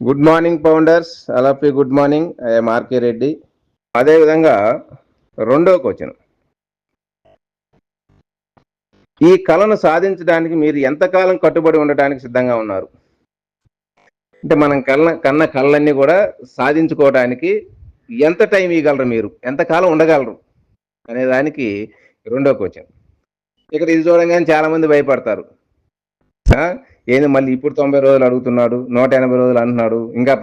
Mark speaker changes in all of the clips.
Speaker 1: Good morning founders. అలాపి good morning. I'm RK Reddy. అదేవిధంగా రెండో question. ఈ కళను సాధించడానికి మీరు ఎంతకాలం కట్టుబడి ఉండటానికి సిద్ధంగా ఉన్నారు? అంటే మనం కళ్ళ కన్న కళ్ళన్నీ కూడా సాధించుకోవడానికి ఎంత టైం ఇవ్వగలరు మీరు? ఎంతకాలం ఉండగలరు? అనే దానికి రెండో క్వశ్చన్. ఇక్కడ ఇది చూడంగానే చాలామంది భయపడతారు. ఏంది మళ్ళీ ఇప్పుడు తొంభై రోజులు అడుగుతున్నాడు నూట ఎనభై రోజులు అంటున్నాడు ఇంకా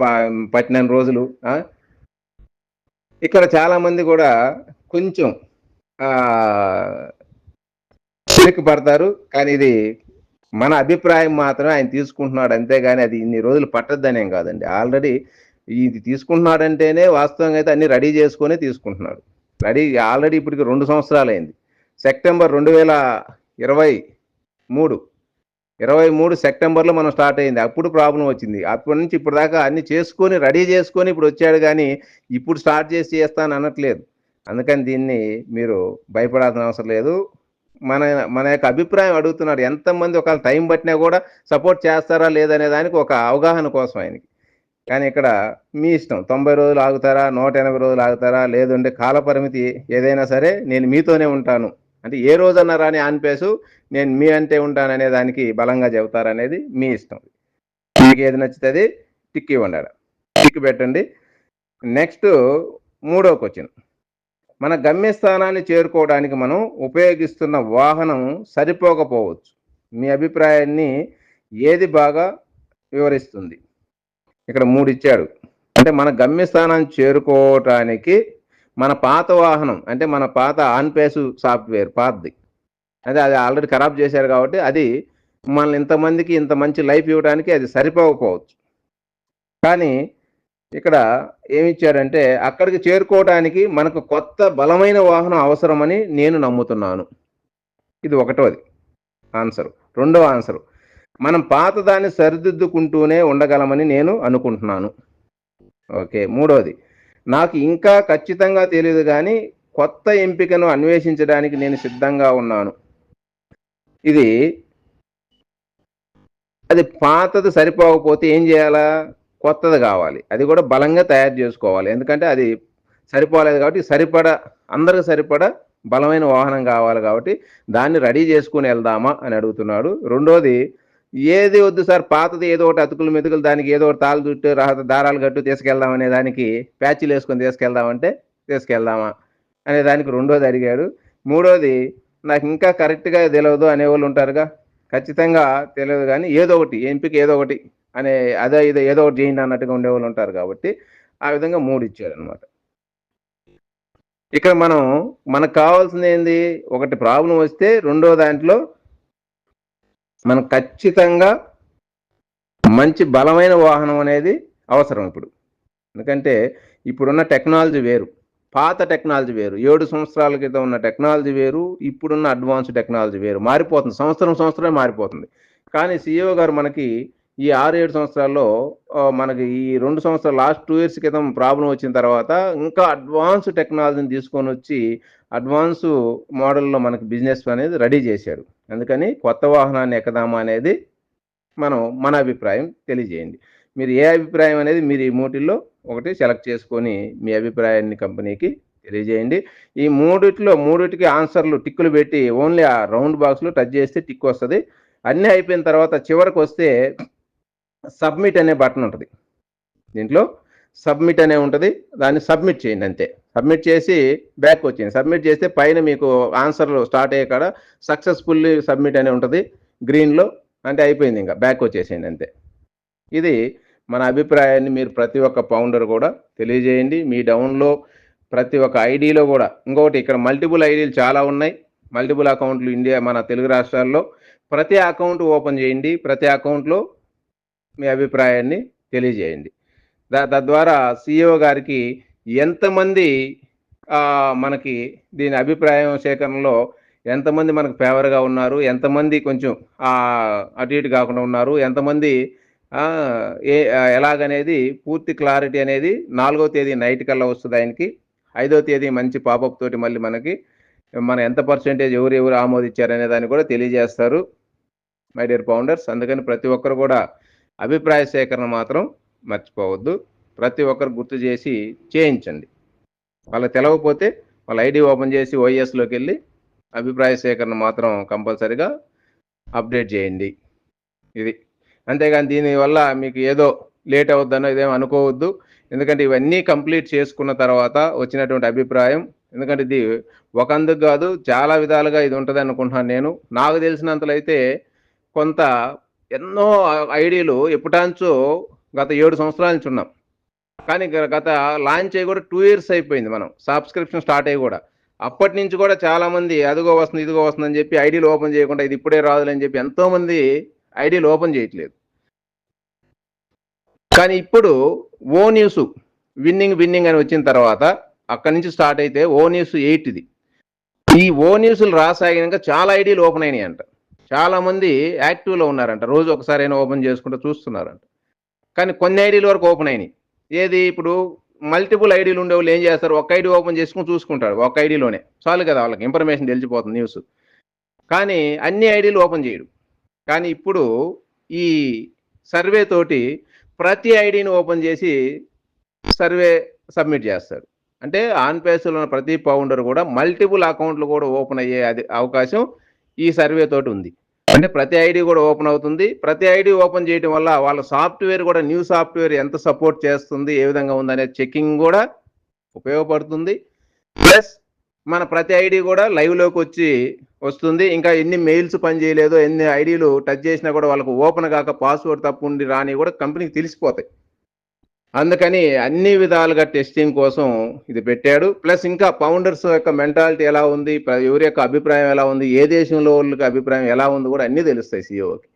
Speaker 1: పట్టినన్ని రోజులు ఇక్కడ చాలా మంది కూడా కొంచెం చిక్కు పడతారు కానీ ఇది మన అభిప్రాయం మాత్రమే ఆయన తీసుకుంటున్నాడు అంతేగాని అది ఇన్ని రోజులు పట్టద్దనేం కాదండి. ఆల్రెడీ ఇది తీసుకుంటున్నాడంటేనే వాస్తవంగా అయితే అన్ని రెడీ చేసుకునే తీసుకుంటున్నాడు. రెడీ ఆల్రెడీ ఇప్పటికి రెండు సంవత్సరాలు అయింది సెప్టెంబర్ రెండు వేల ఇరవై మూడు ఇరవై మూడు సెప్టెంబర్లో మనం స్టార్ట్ అయింది. అప్పుడు ప్రాబ్లం వచ్చింది. అప్పటి నుంచి ఇప్పుడు దాకా అన్ని చేసుకొని రెడీ చేసుకొని ఇప్పుడు వచ్చాడు కానీ ఇప్పుడు స్టార్ట్ చేసి చేస్తాను అనట్లేదు. అందుకని దీన్ని మీరు భయపడాల్సిన అవసరం లేదు. మన మన యొక్క అభిప్రాయం అడుగుతున్నాడు. ఎంతమంది ఒకవేళ టైం పట్టినా కూడా సపోర్ట్ చేస్తారా లేదనే దానికి ఒక అవగాహన కోసం ఆయనకి. కానీ ఇక్కడ మీ ఇష్టం. తొంభై రోజులు ఆగుతారా? నూట ఎనభై రోజులు ఆగుతారా? లేదంటే కాలపరిమితి ఏదైనా సరే నేను మీతోనే ఉంటాను. అంటే ఏ రోజన్నా రాని ఆన్పేసు నేను మీ అంటే ఉంటాననే దానికి బలంగా చెబుతారనేది మీ ఇష్టం. మీకు ఏది నచ్చుతుంది టిక్ ఇవ్వండి టిక్ పెట్టండి. నెక్స్ట్ మూడో క్వశ్చన్. మన గమ్యస్థానాన్ని చేరుకోవడానికి మనం ఉపయోగిస్తున్న వాహనం సరిపోకపోవచ్చు. మీ అభిప్రాయాన్ని ఏది బాగా వివరిస్తుంది? ఇక్కడ మూడు ఇచ్చాడు. అంటే మన గమ్యస్థానాన్ని చేరుకోవటానికి మన పాత వాహనం అంటే మన పాత ఆన్పేసు సాఫ్ట్వేర్ పాతది. అదే అది ఆల్రెడీ ఖరాబ్ చేశారు కాబట్టి అది మనల్ని ఇంతమందికి ఇంత మంచి లైఫ్ ఇవ్వడానికి అది సరిపోకపోవచ్చు. కానీ ఇక్కడ ఏమి ఇచ్చారంటే అక్కడికి చేరుకోవడానికి మనకు కొత్త బలమైన వాహనం అవసరమని నేను నమ్ముతున్నాను. ఇది ఒకటోది ఆన్సర్. రెండవ ఆన్సర్. మనం పాతదాన్ని సరిదిద్దుకుంటూనే ఉండగలమని నేను అనుకుంటున్నాను. ఓకే మూడోది. నాకు ఇంకా ఖచ్చితంగా తెలియదు కానీ కొత్త ఎంపికను అన్వేషించడానికి నేను సిద్ధంగా ఉన్నాను. ఇది అది పాతది సరిపోకపోతే ఏం చేయాలా? కొత్తది కావాలి. అది కూడా బలంగా తయారు చేసుకోవాలి. ఎందుకంటే అది సరిపోలేదు కాబట్టి సరిపడ అందరికి సరిపడ బలమైన వాహనం కావాలి కాబట్టి దాన్ని రెడీ చేసుకుని వెళ్దామా అని అడుగుతున్నాడు. రెండోది ఏది వద్దు సార్ పాతది ఏదో ఒకటి అతుకులు మెతుకులు దానికి ఏదో ఒకటి తాళ్ళు చుట్టు రహ దారాలు కట్టు తీసుకెళ్దాం అనే దానికి ప్యాచ్లు వేసుకొని తీసుకెళ్దామంటే తీసుకెళ్దామా అనే దానికి రెండోది అడిగాడు. మూడోది నాకు ఇంకా కరెక్ట్గా తెలియదు అనేవాళ్ళు ఉంటారుగా. ఖచ్చితంగా తెలియదు కానీ ఏదో ఒకటి ఎంపిక ఏదో ఒకటి అనే అదే ఇదో ఏదో ఒకటి చేయండి అన్నట్టుగా ఉండేవాళ్ళు ఉంటారు కాబట్టి ఆ విధంగా మూడు ఇచ్చారు అనమాట ఇక్కడ మనం మనకు కావాల్సింది ఏంది? ఒకటి ప్రాబ్లం వస్తే రెండో దాంట్లో మనం ఖచ్చితంగా మంచి బలమైన వాహనం అనేది అవసరం ఇప్పుడు. ఎందుకంటే ఇప్పుడున్న టెక్నాలజీ వేరు పాత టెక్నాలజీ వేరు ఏడు సంవత్సరాల క్రితం ఉన్న టెక్నాలజీ వేరు ఇప్పుడున్న అడ్వాన్స్ టెక్నాలజీ వేరు మారిపోతుంది. సంవత్సరం సంవత్సరమే మారిపోతుంది. కానీ సిఇఓ గారు మనకి ఈ ఆరు ఏడు సంవత్సరాల్లో మనకి ఈ రెండు సంవత్సరాలు లాస్ట్ టూ ఇయర్స్ క్రితం ప్రాబ్లం వచ్చిన తర్వాత ఇంకా అడ్వాన్స్ టెక్నాలజీని తీసుకొని వచ్చి అడ్వాన్స్ మోడల్లో మనకి బిజినెస్ అనేది రెడీ చేశాడు. అందుకని కొత్త వాహనాన్ని ఎక్కదామా అనేది మనం మన అభిప్రాయం తెలియజేయండి. మీరు ఏ అభిప్రాయం అనేది మీరు ఈ మూటిల్లో ఒకటి సెలెక్ట్ చేసుకొని మీ అభిప్రాయాన్ని కంపెనీకి తెలియజేయండి. ఈ మూడిట్లో మూడిటికి ఆన్సర్లు టిక్కులు పెట్టి ఓన్లీ ఆ రౌండ్ బాక్స్లో టచ్ చేస్తే టిక్ వస్తుంది. అన్నీ అయిపోయిన తర్వాత చివరికి వస్తే సబ్మిట్ అనే బటన్ ఉంటుంది. దీంట్లో సబ్మిట్ అనే ఉంటుంది. దాన్ని సబ్మిట్ చేయండి అంతే. సబ్మిట్ చేసి బ్యాక్ వచ్చింది. సబ్మిట్ చేస్తే పైన మీకు ఆన్సర్లు స్టార్ట్ అయ్యే కాడ సక్సెస్ఫుల్లీ సబ్మిట్ అనే ఉంటుంది. గ్రీన్లో అంటే అయిపోయింది ఇంకా బ్యాక్ వచ్చేసింది అంతే. ఇది మన అభిప్రాయాన్ని మీరు ప్రతి ఒక్క పౌండర్ కూడా తెలియజేయండి. మీ డౌన్లో ప్రతి ఒక్క ఐడిలో కూడా ఇంకొకటి ఇక్కడ మల్టిపుల్ ఐడీలు చాలా ఉన్నాయి. మల్టిపుల్ అకౌంట్లు ఇండియా మన తెలుగు రాష్ట్రాల్లో ప్రతి అకౌంట్ ఓపెన్ చేయండి. ప్రతి అకౌంట్లో మీ అభిప్రాయాన్ని తెలియజేయండి. దా తద్వారా సిఇఓ గారికి ఎంతమంది మనకి దీని అభిప్రాయం సేకరణలో ఎంతమంది మనకు ఫేవర్గా ఉన్నారు ఎంతమంది కొంచెం అటు ఇటు కాకుండా ఉన్నారు ఎంతమంది ఏ ఎలాగనేది పూర్తి క్లారిటీ అనేది నాలుగో తేదీ నైట్ కల్లా వస్తుంది ఆయనకి. ఐదో తేదీ మంచి పాపప్ తోటి మళ్ళీ మనకి మన ఎంత పర్సెంటేజ్ ఎవరు ఎవరు ఆమోదించారనే దాన్ని కూడా తెలియజేస్తారు మై డియర్ ఫౌండర్స్. అందుకని ప్రతి ఒక్కరు కూడా అభిప్రాయ సేకరణ మాత్రం మర్చిపోవద్దు. ప్రతి ఒక్కరు గుర్తు చేసి చేయించండి వాళ్ళకి తెలవకపోతే వాళ్ళ ఐడి ఓపెన్ చేసి ఓఎస్లోకి వెళ్ళి అభిప్రాయ సేకరణ మాత్రం కంపల్సరిగా అప్డేట్ చేయండి ఇది అంతేగాని దీనివల్ల మీకు ఏదో లేట్ అవుద్దనో ఇదేం అనుకోవద్దు ఎందుకంటే ఇవన్నీ కంప్లీట్ చేసుకున్న తర్వాత వచ్చినటువంటి అభిప్రాయం ఎందుకంటే ఇది ఒకందుకు కాదు చాలా విధాలుగా ఇది ఉంటుంది అనుకుంటున్నాను నేను నాకు తెలిసినంతలో అయితే కొంత ఎన్నో ఐడీలు ఎప్పుటాంచో గత ఏడు సంవత్సరాల నుంచి ఉన్నాం కానీ గత లాంచ్ అయ్యి కూడా టూ ఇయర్స్ అయిపోయింది మనం. సబ్స్క్రిప్షన్ స్టార్ట్ అయ్యి కూడా. అప్పటి నుంచి కూడా చాలా మంది అదిగో వస్తుంది ఇదిగో వస్తుంది అని చెప్పి ఐడీలు ఓపెన్ చేయకుండా ఇది ఇప్పుడే రాదులని చెప్పి ఎంతో మంది ఐడీలు ఓపెన్ చేయట్లేదు. కానీ ఇప్పుడు ఓ న్యూస్ విన్నింగ్ విన్నింగ్ అని వచ్చిన తర్వాత అక్కడి నుంచి స్టార్ట్ అయితే ఓ న్యూస్ ఎయిట్ ఇది ఈ ఓ న్యూస్లు రాసాగినాక చాలా ఐడీలు ఓపెన్ అయినాయి అంట చాలా మంది యాక్టివ్లో ఉన్నారంట. రోజు ఒకసారి అయినా ఓపెన్ చేసుకుంటూ చూస్తున్నారంట. కానీ కొన్ని ఐడీల వరకు ఓపెన్ అయినాయి. ఏది ఇప్పుడు మల్టిపుల్ ఐడీలు ఉండే వాళ్ళు ఏం చేస్తారు? ఒక ఐడి ఓపెన్ చేసుకుని చూసుకుంటాడు ఒక ఐడిలోనే. చాలు కదా వాళ్ళకి ఇన్ఫర్మేషన్ తెలిసిపోతుంది న్యూస్ కానీ అన్ని ఐడీలు ఓపెన్ చేయడు కానీ ఇప్పుడు ఈ సర్వే తోటి ప్రతి ఐడిని ఓపెన్ చేసి సర్వే సబ్మిట్ చేస్తారు. అంటే ఆన్ పేస్లో ఉన్న ప్రతి పౌండర్ కూడా మల్టిపుల్ అకౌంట్లు కూడా ఓపెన్ అయ్యే అది అవకాశం ఈ సర్వే తోటి ఉంది. అంటే ప్రతి ఐడి కూడా ఓపెన్ అవుతుంది. ప్రతి ఐడి ఓపెన్ చేయడం వల్ల వాళ్ళ సాఫ్ట్వేర్ కూడా న్యూ సాఫ్ట్వేర్ ఎంత సపోర్ట్ చేస్తుంది ఏ విధంగా ఉందనే చెకింగ్ కూడా ఉపయోగపడుతుంది. ప్లస్ మన ప్రతి ఐడి కూడా లైవ్లోకి వచ్చి వస్తుంది. ఇంకా ఎన్ని మెయిల్స్ పని చేయలేదో ఎన్ని ఐడీలు టచ్ చేసినా కూడా వాళ్ళకు ఓపెన్ కాక పాస్వర్డ్ తప్పు ఉండి రాని కూడా కంపెనీకి తెలిసిపోతాయి. అందుకని అన్ని విధాలుగా టెస్టింగ్ కోసం ఇది పెట్టాడు. ప్లస్ ఇంకా ఫౌండర్స్ యొక్క మెంటాలిటీ ఎలా ఉంది? ఎవరి యొక్క అభిప్రాయం ఎలా ఉంది? ఏ దేశంలో వాళ్ళకి అభిప్రాయం ఎలా ఉంది కూడా అన్నీ తెలుస్తాయి సిఇఓకి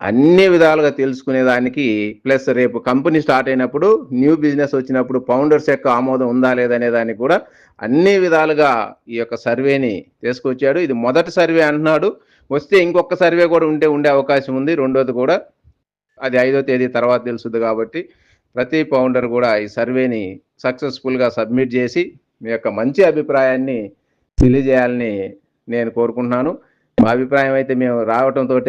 Speaker 1: అన్ని విధాలుగా తెలుసుకునే దానికి ప్లస్ రేపు కంపెనీ స్టార్ట్ అయినప్పుడు న్యూ బిజినెస్ వచ్చినప్పుడు ఫౌండర్స్ యొక్క ఆమోదం ఉందా లేదనే దానికి కూడా అన్ని విధాలుగా ఈ యొక్క సర్వేని తీసుకొచ్చాడు. ఇది మొదటి సర్వే అంటున్నాడు. వస్తే ఇంకొక సర్వే కూడా ఉంటే ఉండే అవకాశం ఉంది. రెండోది కూడా అది ఐదో తేదీ తర్వాత తెలుస్తుంది కాబట్టి ప్రతి పౌండర్ కూడా ఈ సర్వేని సక్సెస్ఫుల్గా సబ్మిట్ చేసి మీ యొక్క మంచి అభిప్రాయాన్ని తెలియజేయాలని నేను కోరుకుంటున్నాను. మా అభిప్రాయం అయితే మేము రావటంతో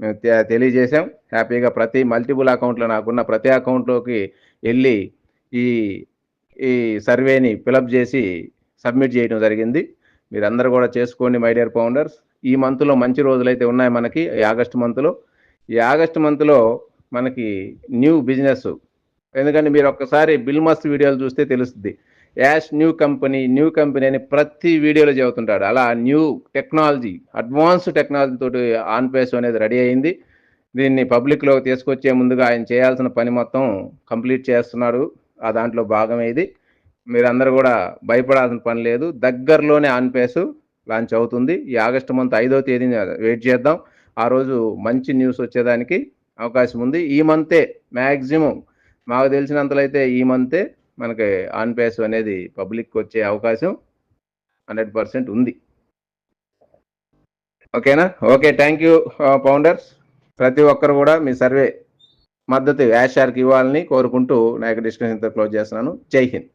Speaker 1: మేము తె- తెలియజేశాం. హ్యాపీగా ప్రతి మల్టిపుల్ అకౌంట్లో నాకున్న ప్రతి అకౌంట్లోకి వెళ్ళి ఈ ఈ సర్వేని ఫిలప్ చేసి సబ్మిట్ చేయడం జరిగింది. మీరందరూ కూడా చేసుకోండి మై డియర్ ఫౌండర్స్ ఈ మంత్లో మంచి రోజులైతే ఉన్నాయి మనకి. ఆగస్టు ఆగస్ట్ మంత్లో ఈ ఆగస్ట్ మంత్లో మనకి న్యూ బిజినెస్. ఎందుకంటే మీరు ఒక్కసారి బిల్ మస్త్ వీడియోలు చూస్తే తెలుస్తుంది. యాష్ న్యూ కంపెనీ న్యూ కంపెనీ అని ప్రతి వీడియోలో చెబుతుంటాడు. అలా న్యూ టెక్నాలజీ అడ్వాన్స్ టెక్నాలజీ తోటి ఆన్ పేస్ అనేది రెడీ అయింది. దీన్ని పబ్లిక్లో తీసుకొచ్చే ముందుగా ఆయన చేయాల్సిన పని మొత్తం కంప్లీట్ చేస్తున్నాడు. ఆ దాంట్లో భాగమే ఇది. మీరందరూ కూడా భయపడాల్సిన పని లేదు. దగ్గరలోనే ఆన్ పేస్ లాంచ్ అవుతుంది. ఈ ఆగస్టు మంత్ ఐదో తేదీని వెయిట్ చేద్దాం. ఆ రోజు మంచి న్యూస్ వచ్చేదానికి అవకాశం ఉంది. ఈ మంతే మ్యాక్సిమం మాకు తెలిసినంతలో అయితే ఈ మంతే మనకి ఆన్ పేస్ అనేది పబ్లిక్కి వచ్చే అవకాశం హండ్రెడ్ పర్సెంట్ ఉంది. ఓకేనా? Okay thank you founders. ప్రతి ఒక్కరు కూడా మీ సర్వే మద్దతు యాషార్కి ఇవ్వాలని కోరుకుంటూ నా యొక్క డిస్కషన్తో క్లోజ్ చేస్తున్నాను. జై హింద్.